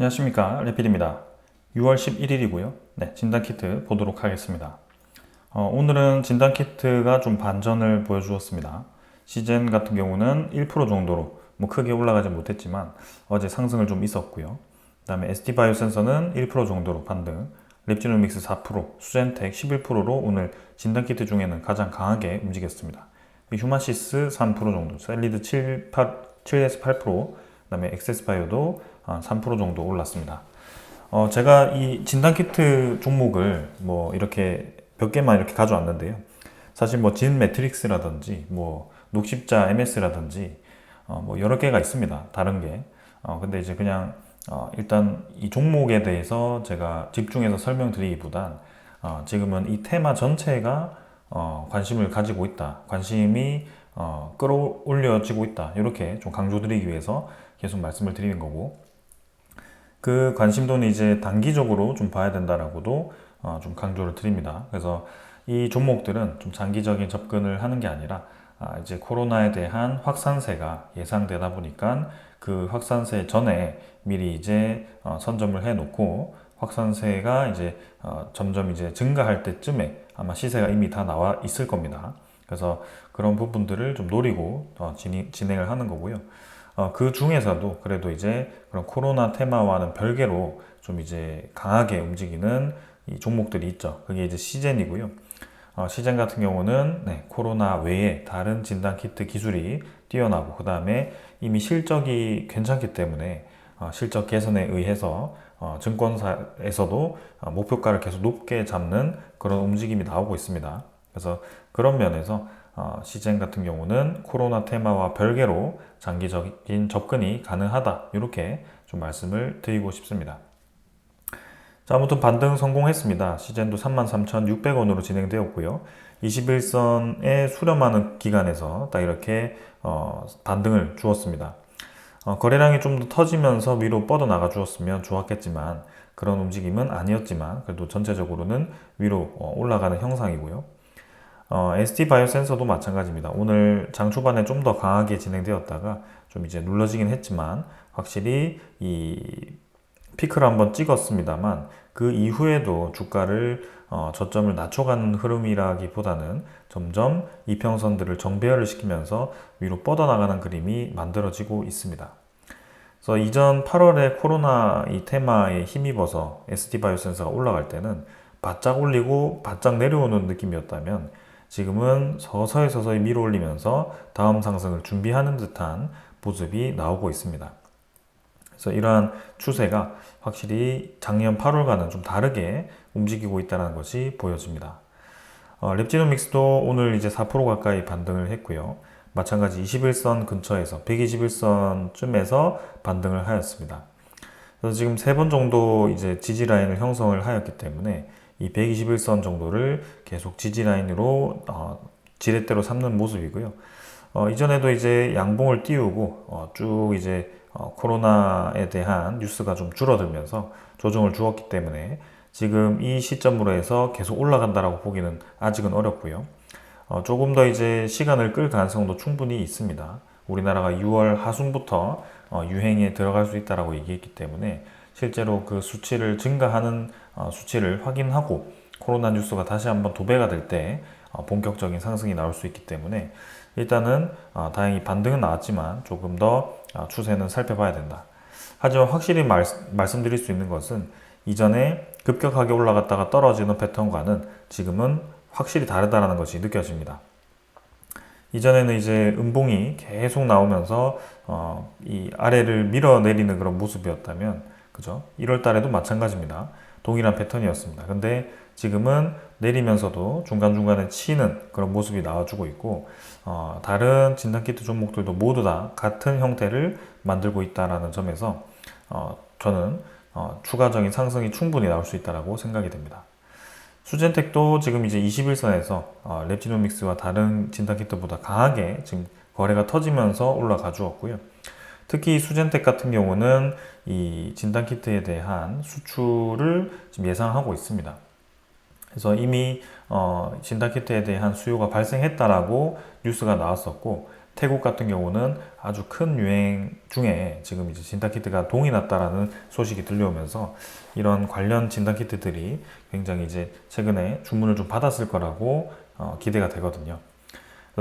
안녕하십니까. 레필입니다. 6월 11일이고요. 네, 진단키트 보도록 하겠습니다. 어, 오늘은 진단키트가 좀 반전을 보여주었습니다. 시젠 같은 경우는 1% 정도로 뭐 크게 올라가지 못했지만 어제 상승을 좀 있었고요. 그 다음에 ST바이오 센서는 1% 정도로 반등 랩지노믹스 4% 수젠텍 11%로 오늘 진단키트 중에는 가장 강하게 움직였습니다. 휴마시스 3% 정도 셀리드 7, 8, 7에서 8% 그 다음에 엑세스바이오도 3% 정도 올랐습니다. 어, 제가 이 진단키트 종목을 뭐 이렇게 몇 개만 이렇게 가져왔는데요. 사실 뭐 진 매트릭스라든지 뭐 녹십자 MS라든지 어, 뭐 여러 개가 있습니다. 다른 게. 어, 근데 이제 그냥 어, 일단 이 종목에 대해서 제가 집중해서 설명드리기보단 어, 지금은 이 테마 전체가 어, 관심을 가지고 있다. 관심이 어, 끌어올려지고 있다. 이렇게 좀 강조드리기 위해서 계속 말씀을 드리는 거고 그 관심도는 이제 단기적으로 좀 봐야 된다라고도 어, 좀 강조를 드립니다. 그래서 이 종목들은 좀 장기적인 접근을 하는 게 아니라 아, 이제 코로나에 대한 확산세가 예상되다 보니까 그 확산세 전에 미리 이제 어, 선점을 해놓고 확산세가 이제 어, 점점 이제 증가할 때쯤에 아마 시세가 이미 다 나와 있을 겁니다. 그래서 그런 부분들을 좀 노리고 어, 진행을 하는 거고요. 어, 그 중에서도 그래도 이제 그런 코로나 테마와는 별개로 좀 이제 강하게 움직이는 이 종목들이 있죠. 그게 이제 시젠이고요. 어, 시젠 같은 경우는 네, 코로나 외에 다른 진단 키트 기술이 뛰어나고 그 다음에 이미 실적이 괜찮기 때문에 어, 실적 개선에 의해서 어, 증권사에서도 어, 목표가를 계속 높게 잡는 그런 움직임이 나오고 있습니다. 그래서 그런 면에서 어, 시젠 같은 경우는 코로나 테마와 별개로 장기적인 접근이 가능하다 이렇게 좀 말씀을 드리고 싶습니다. 자, 아무튼 반등 성공했습니다. 시젠도 33,600원으로 진행되었고요. 21선에 수렴하는 기간에서 딱 이렇게 어, 반등을 주었습니다. 어, 거래량이 좀 더 터지면서 위로 뻗어나가 주었으면 좋았겠지만 그런 움직임은 아니었지만 그래도 전체적으로는 위로 어, 올라가는 형상이고요. 어, ST 바이오 센서도 마찬가지입니다. 오늘 장 초반에 좀 더 강하게 진행되었다가 좀 이제 눌러지긴 했지만 확실히 이 피크를 한번 찍었습니다만 그 이후에도 주가를 어, 저점을 낮춰가는 흐름이라기보다는 점점 이평선들을 정배열을 시키면서 위로 뻗어나가는 그림이 만들어지고 있습니다. 그래서 이전 8월에 코로나 이 테마에 힘입어서 SD 바이오 센서가 올라갈 때는 바짝 올리고 바짝 내려오는 느낌이었다면 지금은 서서히 서서히 밀어 올리면서 다음 상승을 준비하는 듯한 모습이 나오고 있습니다. 그래서 이러한 추세가 확실히 작년 8월과는 좀 다르게 움직이고 있다는 것이 보여집니다. 어, 랩지노믹스도 오늘 이제 4% 가까이 반등을 했고요. 마찬가지 21선 근처에서 121선쯤에서 반등을 하였습니다. 그래서 지금 세 번 정도 이제 지지 라인을 형성을 하였기 때문에 이 121선 정도를 계속 지지 라인으로 어, 지렛대로 삼는 모습이고요. 어, 이전에도 이제 양봉을 띄우고 어, 쭉 이제 어, 코로나에 대한 뉴스가 좀 줄어들면서 조정을 주었기 때문에 지금 이 시점으로 해서 계속 올라간다라고 보기는 아직은 어렵고요. 어, 조금 더 이제 시간을 끌 가능성도 충분히 있습니다. 우리나라가 6월 하순부터 어, 유행에 들어갈 수 있다라고 얘기했기 때문에 실제로 그 수치를 증가하는 어, 수치를 확인하고 코로나 뉴스가 다시 한번 도배가 될때 어, 본격적인 상승이 나올 수 있기 때문에 일단은 어, 다행히 반등은 나왔지만 조금 더 추세는 살펴봐야 된다. 하지만 확실히 말, 말씀드릴 수 있는 것은 이전에 급격하게 올라갔다가 떨어지는 패턴과는 지금은 확실히 다르다는 것이 느껴집니다. 이전에는 이제 음봉이 계속 나오면서 어, 이 아래를 밀어내리는 그런 모습이었다면 그죠? 1월 달에도 마찬가지입니다. 동일한 패턴이었습니다. 근데 지금은 내리면서도 중간중간에 치는 그런 모습이 나와주고 있고, 어, 다른 진단키트 종목들도 모두 다 같은 형태를 만들고 있다는 점에서, 어, 저는 어, 추가적인 상승이 충분히 나올 수 있다고 생각이 됩니다. 수젠텍도 지금 이제 21선에서 어, 랩지노믹스와 다른 진단키트보다 강하게 지금 거래가 터지면서 올라가 주었고요. 특히 수젠텍 같은 경우는 이 진단 키트에 대한 수출을 지금 예상하고 있습니다. 그래서 이미 어, 진단 키트에 대한 수요가 발생했다라고 뉴스가 나왔었고 태국 같은 경우는 아주 큰 유행 중에 지금 이제 진단 키트가 동이 났다라는 소식이 들려오면서 이런 관련 진단 키트들이 굉장히 이제 최근에 주문을 좀 받았을 거라고 어, 기대가 되거든요.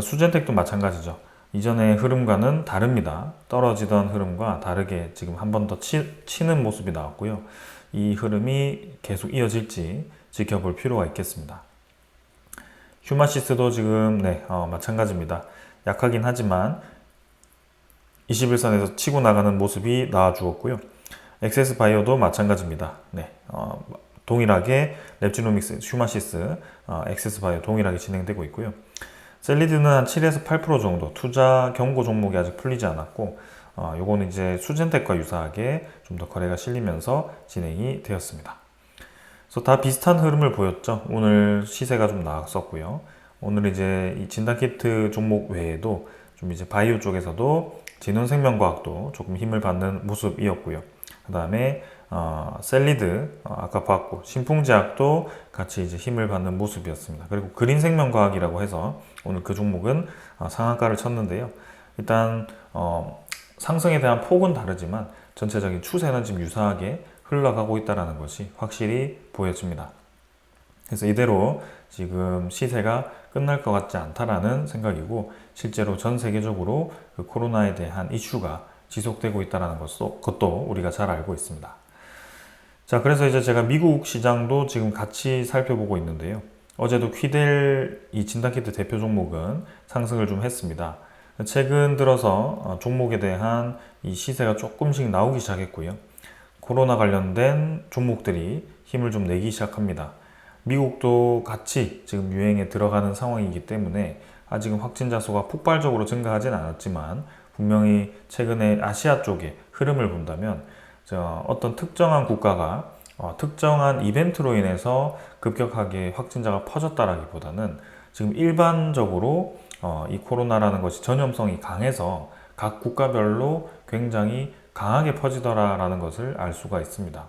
수젠텍도 마찬가지죠. 이전의 흐름과는 다릅니다. 떨어지던 흐름과 다르게 지금 한 번 더 치는 모습이 나왔고요. 이 흐름이 계속 이어질지 지켜볼 필요가 있겠습니다. 휴마시스도 지금 네, 어, 마찬가지입니다. 약하긴 하지만 21선에서 치고 나가는 모습이 나와주었고요. 엑세스 바이오도 마찬가지입니다. 네, 어, 동일하게 랩지노믹스, 휴마시스, 어, 엑세스 바이오 동일하게 진행되고 있고요. 셀리드는 한 7에서 8% 정도 투자 경고 종목이 아직 풀리지 않았고 어, 요거는 이제 수젠텍과 유사하게 좀 더 거래가 실리면서 진행이 되었습니다. 그래서 다 비슷한 흐름을 보였죠. 오늘 시세가 좀 나왔었고요. 오늘 이제 이 진단키트 종목 외에도 좀 이제 바이오 쪽에서도 진원생명과학도 조금 힘을 받는 모습이었고요. 그 다음에 어, 셀리드 어, 아까 봤고 신풍제약도 같이 이제 힘을 받는 모습이었습니다. 그리고 그린생명과학이라고 해서 오늘 그 종목은 어, 상한가를 쳤는데요. 일단 어, 상승에 대한 폭은 다르지만 전체적인 추세는 지금 유사하게 흘러가고 있다는 것이 확실히 보여집니다. 그래서 이대로 지금 시세가 끝날 것 같지 않다라는 생각이고 실제로 전 세계적으로 그 코로나에 대한 이슈가 지속되고 있다는 것도 우리가 잘 알고 있습니다. 자, 그래서 이제 제가 미국 시장도 지금 같이 살펴보고 있는데요. 어제도 퀴델 이 진단키트 대표 종목은 상승을 좀 했습니다. 최근 들어서 어, 종목에 대한 이 시세가 조금씩 나오기 시작했고요. 코로나 관련된 종목들이 힘을 좀 내기 시작합니다. 미국도 같이 지금 유행에 들어가는 상황이기 때문에 아직은 확진자 수가 폭발적으로 증가하진 않았지만 분명히 최근에 아시아 쪽의 흐름을 본다면 어떤 특정한 국가가 어, 특정한 이벤트로 인해서 급격하게 확진자가 퍼졌다라기보다는 지금 일반적으로 어, 이 코로나라는 것이 전염성이 강해서 각 국가별로 굉장히 강하게 퍼지더라라는 것을 알 수가 있습니다.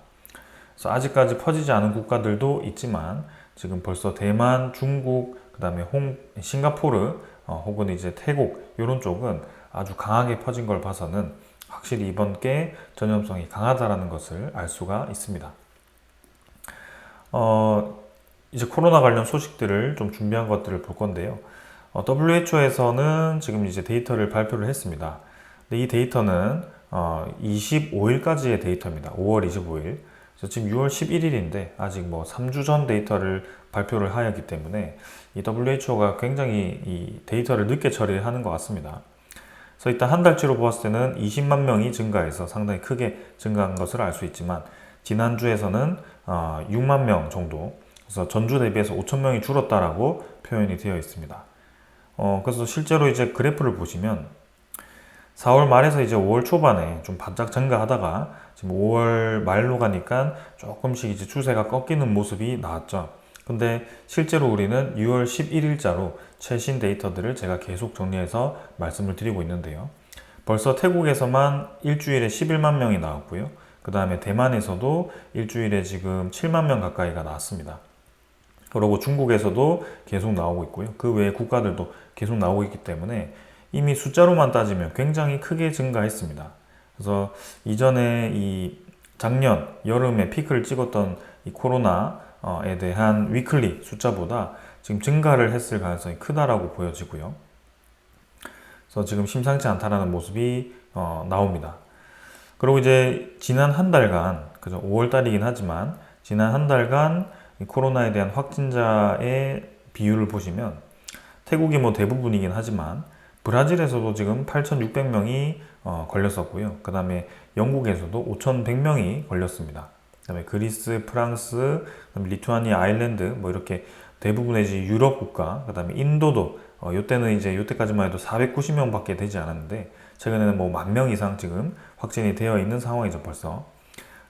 그래서 아직까지 퍼지지 않은 국가들도 있지만 지금 벌써 대만, 중국, 그 다음에 홍, 싱가포르 어, 혹은 이제 태국 이런 쪽은 아주 강하게 퍼진 걸 봐서는 확실히 이번 게 전염성이 강하다라는 것을 알 수가 있습니다. 어, 이제 코로나 관련 소식들을 좀 준비한 것들을 볼 건데요. 어, WHO에서는 지금 이제 데이터를 발표를 했습니다. 근데 이 데이터는 어, 25일까지의 데이터입니다. 5월 25일. 그래서 지금 6월 11일인데 아직 뭐 3주 전 데이터를 발표를 하였기 때문에 이 WHO가 굉장히 이 데이터를 늦게 처리하는 것 같습니다. 그래서 일단 한 달치로 보았을 때는 20만 명이 증가해서 상당히 크게 증가한 것을 알 수 있지만 지난주에서는 어, 6만 명 정도 그래서 전주 대비해서 5천 명이 줄었다라고 표현이 되어 있습니다. 어, 그래서 실제로 이제 그래프를 보시면 4월 말에서 이제 5월 초반에 좀 바짝 증가하다가 지금 5월 말로 가니까 조금씩 이제 추세가 꺾이는 모습이 나왔죠. 근데 실제로 우리는 6월 11일자로 최신 데이터들을 제가 계속 정리해서 말씀을 드리고 있는데요. 벌써 태국에서만 일주일에 11만 명이 나왔고요. 그 다음에 대만에서도 일주일에 지금 7만 명 가까이가 나왔습니다. 그리고 중국에서도 계속 나오고 있고요. 그 외에 국가들도 계속 나오고 있기 때문에 이미 숫자로만 따지면 굉장히 크게 증가했습니다. 그래서 이전에 이 작년 여름에 피크를 찍었던 이 코로나에 대한 위클리 숫자보다 지금 증가를 했을 가능성이 크다라고 보여지고요. 그래서 지금 심상치 않다라는 모습이 어, 나옵니다. 그리고 이제 지난 한 달간, 그죠? 5월 달이긴 하지만 지난 한 달간 코로나에 대한 확진자의 비율을 보시면 태국이 뭐 대부분이긴 하지만 브라질에서도 지금 8,600명이 어, 걸렸었고요. 그 다음에 영국에서도 5,100명이 걸렸습니다. 그 다음에 그리스, 프랑스, 리투아니아, 아일랜드 뭐 이렇게 대부분의 이제 유럽 국가, 그 다음에 인도도 어, 요때는 이제 요때까지만 해도 490명 밖에 되지 않았는데 최근에는 뭐 만 명 이상 지금 확진이 되어 있는 상황이죠 벌써.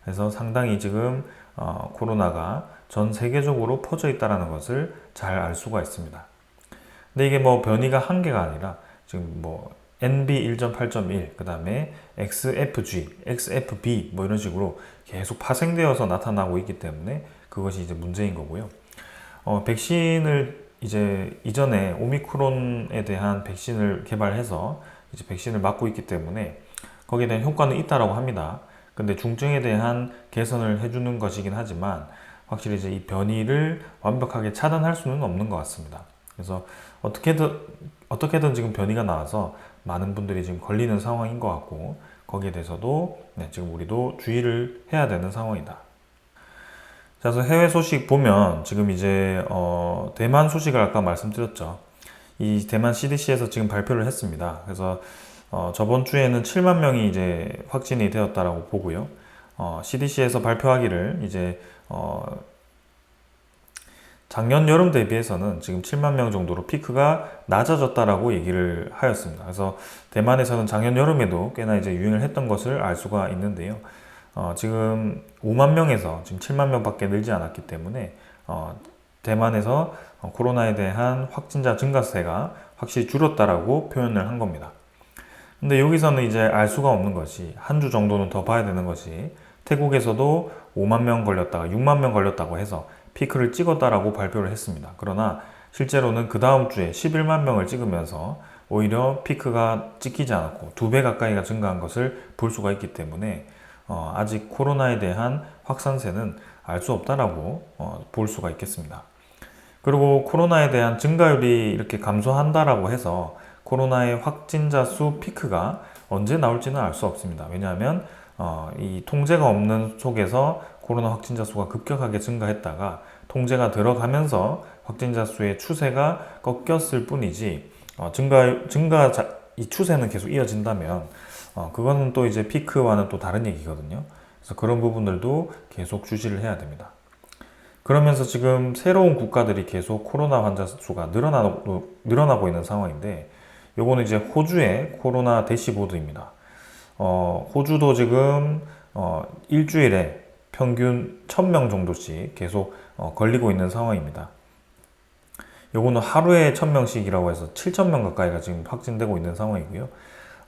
그래서 상당히 지금 어, 코로나가 전 세계적으로 퍼져 있다는 것을 잘 알 수가 있습니다. 근데 이게 뭐 변이가 한 개가 아니라 지금 뭐 NB 1.8.1, 그 다음에 XFG, XFB 뭐 이런 식으로 계속 파생되어서 나타나고 있기 때문에 그것이 이제 문제인 거고요. 어, 백신을 이제 이전에 오미크론에 대한 백신을 개발해서 이제 백신을 맞고 있기 때문에 거기에 대한 효과는 있다라고 합니다. 근데 중증에 대한 개선을 해주는 것이긴 하지만 확실히 이제 이 변이를 완벽하게 차단할 수는 없는 것 같습니다. 그래서 어떻게든 어떻게든 지금 변이가 나와서 많은 분들이 지금 걸리는 상황인 것 같고 거기에 대해서도 네, 지금 우리도 주의를 해야 되는 상황이다. 자, 그래서 해외 소식 보면 지금 이제 어, 대만 소식을 아까 말씀드렸죠. 이 대만 CDC에서 지금 발표를 했습니다. 그래서 어, 저번 주에는 7만 명이 이제 확진이 되었다라고 보고요. 어, CDC에서 발표하기를 이제 어, 작년 여름 대비해서는 지금 7만 명 정도로 피크가 낮아졌다라고 얘기를 하였습니다. 그래서 대만에서는 작년 여름에도 꽤나 이제 유행을 했던 것을 알 수가 있는데요. 어, 지금 5만 명에서 지금 7만 명밖에 늘지 않았기 때문에 어, 대만에서 어, 코로나에 대한 확진자 증가세가 확실히 줄었다라고 표현을 한 겁니다. 근데 여기서는 이제 알 수가 없는 것이 한 주 정도는 더 봐야 되는 것이 태국에서도 5만 명 걸렸다가 6만 명 걸렸다고 해서 피크를 찍었다라고 발표를 했습니다. 그러나 실제로는 그 다음 주에 11만 명을 찍으면서 오히려 피크가 찍히지 않았고 두 배 가까이가 증가한 것을 볼 수가 있기 때문에 어, 아직 코로나에 대한 확산세는 알 수 없다라고 어, 볼 수가 있겠습니다. 그리고 코로나에 대한 증가율이 이렇게 감소한다라고 해서 코로나의 확진자 수 피크가 언제 나올지는 알 수 없습니다. 왜냐하면 어, 이 통제가 없는 속에서 코로나 확진자 수가 급격하게 증가했다가 통제가 들어가면서 확진자 수의 추세가 꺾였을 뿐이지 어, 증가 증가 자, 이 추세는 계속 이어진다면 어, 그거는 또 이제 피크와는 또 다른 얘기거든요. 그래서 그런 부분들도 계속 주시를 해야 됩니다. 그러면서 지금 새로운 국가들이 계속 코로나 환자 수가 늘어나고, 늘어나고 있는 상황인데 요거는 이제 호주의 코로나 대시보드입니다. 어, 호주도 지금 어, 일주일에 평균 1000명 정도씩 계속 어, 걸리고 있는 상황입니다. 요거는 하루에 1000명씩이라고 해서 7000명 가까이가 지금 확진되고 있는 상황이고요.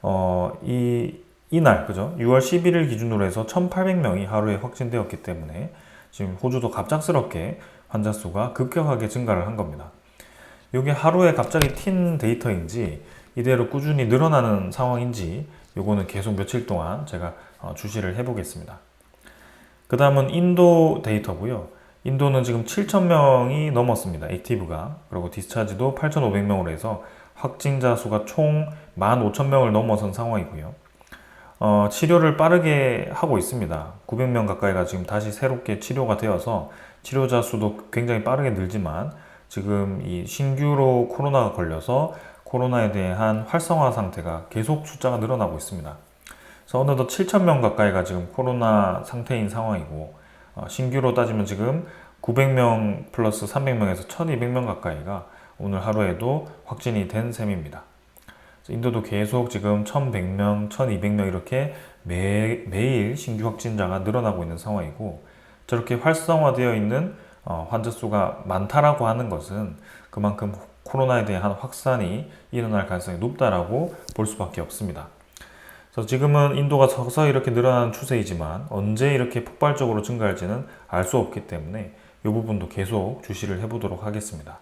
어, 이, 이날, 그죠? 6월 11일 기준으로 해서 1800명이 하루에 확진되었기 때문에 지금 호주도 갑작스럽게 환자 수가 급격하게 증가를 한 겁니다. 이게 하루에 갑자기 튄 데이터인지 이대로 꾸준히 늘어나는 상황인지 요거는 계속 며칠 동안 제가 어, 주시를 해보겠습니다. 그 다음은 인도 데이터고요. 인도는 지금 7,000명이 넘었습니다. 액티브가. 그리고 디스차지도 8,500명으로 해서 확진자 수가 총 15,000명을 넘어선 상황이고요. 어, 치료를 빠르게 하고 있습니다. 900명 가까이가 지금 다시 새롭게 치료가 되어서 치료자 수도 굉장히 빠르게 늘지만 지금 이 신규로 코로나가 걸려서 코로나에 대한 활성화 상태가 계속 숫자가 늘어나고 있습니다. 그래서 어느덧 7,000명 가까이가 지금 코로나 상태인 상황이고 어, 신규로 따지면 지금 900명 플러스 300명에서 1,200명 가까이가 오늘 하루에도 확진이 된 셈입니다. 인도도 계속 지금 1,100명, 1,200명 이렇게 매, 매일 신규 확진자가 늘어나고 있는 상황이고 저렇게 활성화되어 있는 어, 환자 수가 많다라고 하는 것은 그만큼 코로나에 대한 확산이 일어날 가능성이 높다라고 볼 수밖에 없습니다. 그래서 지금은 인도가 서서히 이렇게 늘어나는 추세이지만 언제 이렇게 폭발적으로 증가할지는 알 수 없기 때문에 이 부분도 계속 주시를 해보도록 하겠습니다.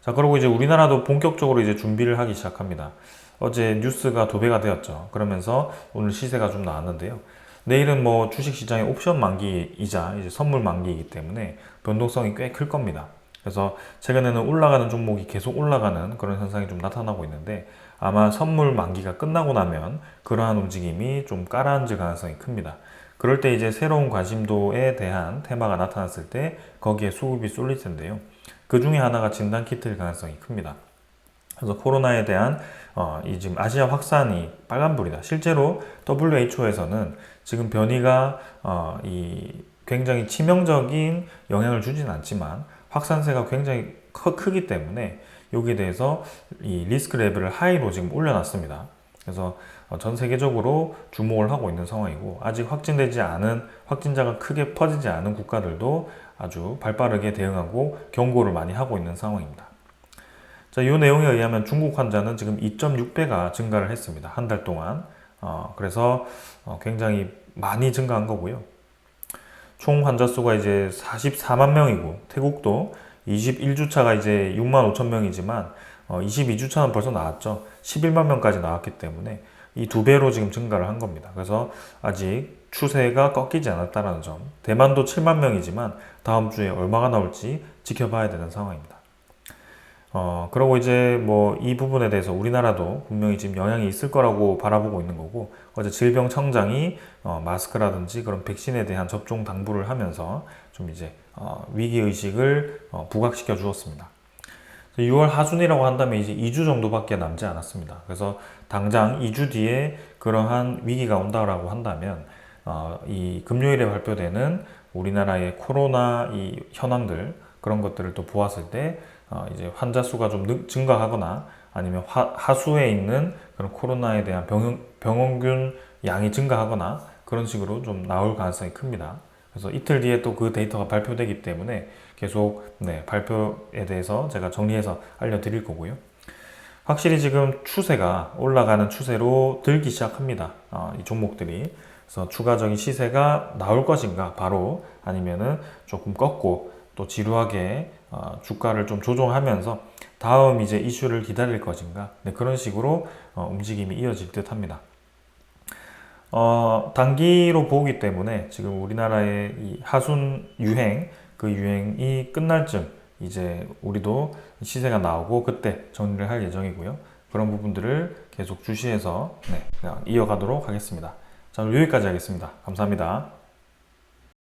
자, 그리고 이제 우리나라도 본격적으로 이제 준비를 하기 시작합니다. 어제 뉴스가 도배가 되었죠. 그러면서 오늘 시세가 좀 나왔는데요. 내일은 뭐 주식시장의 옵션 만기이자 이제 선물 만기이기 때문에 변동성이 꽤 클 겁니다. 그래서 최근에는 올라가는 종목이 계속 올라가는 그런 현상이 좀 나타나고 있는데 아마 선물 만기가 끝나고 나면 그러한 움직임이 좀 가라앉을 가능성이 큽니다. 그럴 때 이제 새로운 관심도에 대한 테마가 나타났을 때 거기에 수급이 쏠릴 텐데요. 그 중에 하나가 진단 키트일 가능성이 큽니다. 그래서 코로나에 대한 어, 이 지금 아시아 확산이 빨간불이다. 실제로 WHO에서는 지금 변이가 어, 이 굉장히 치명적인 영향을 주지는 않지만 확산세가 굉장히 커, 크기 때문에 여기에 대해서 이 리스크 레벨을 하이로 지금 올려놨습니다. 그래서 어, 전 세계적으로 주목을 하고 있는 상황이고 아직 확진되지 않은 확진자가 크게 퍼지지 않은 국가들도 아주 발빠르게 대응하고 경고를 많이 하고 있는 상황입니다. 자, 이 내용에 의하면 중국 환자는 지금 2.6배가 증가를 했습니다. 한 달 동안. 어, 그래서 어, 굉장히 많이 증가한 거고요. 총 환자 수가 이제 44만 명이고 태국도 21주차가 이제 6만 5천 명이지만 어, 22주차는 벌써 나왔죠. 11만 명까지 나왔기 때문에 이 두 배로 지금 증가를 한 겁니다. 그래서 아직 추세가 꺾이지 않았다는 점. 대만도 7만 명이지만 다음 주에 얼마가 나올지 지켜봐야 되는 상황입니다. 어, 그리고 이제 뭐 이 부분에 대해서 우리나라도 분명히 지금 영향이 있을 거라고 바라보고 있는 거고 어제 질병청장이 어, 마스크라든지 그런 백신에 대한 접종 당부를 하면서 좀 이제 어, 위기 의식을 어, 부각시켜 주었습니다. 6월 하순이라고 한다면 이제 2주 정도밖에 남지 않았습니다. 그래서 당장 2주 뒤에 그러한 위기가 온다라고 한다면 어, 이 금요일에 발표되는 우리나라의 코로나 이 현황들 그런 것들을 또 보았을 때 어, 이제 환자 수가 좀 능- 증가하거나 아니면 하, 하수에 있는 그런 코로나에 대한 병원, 병원균 양이 증가하거나 그런 식으로 좀 나올 가능성이 큽니다. 그래서 이틀 뒤에 또 그 데이터가 발표되기 때문에 계속 네, 발표에 대해서 제가 정리해서 알려드릴 거고요. 확실히 지금 추세가 올라가는 추세로 들기 시작합니다. 어, 이 종목들이. 그래서 추가적인 시세가 나올 것인가 바로 아니면은 조금 꺾고 또 지루하게 어, 주가를 좀 조정하면서 다음 이제 이슈를 기다릴 것인가 네, 그런 식으로 어, 움직임이 이어질 듯 합니다. 어, 단기로 보기 때문에 지금 우리나라의 이 하순 유행 그 유행이 끝날 쯤 이제 우리도 시세가 나오고 그때 정리를 할 예정이고요. 그런 부분들을 계속 주시해서 네, 이어가도록 하겠습니다. 자, 오늘 여기까지 하겠습니다. 감사합니다.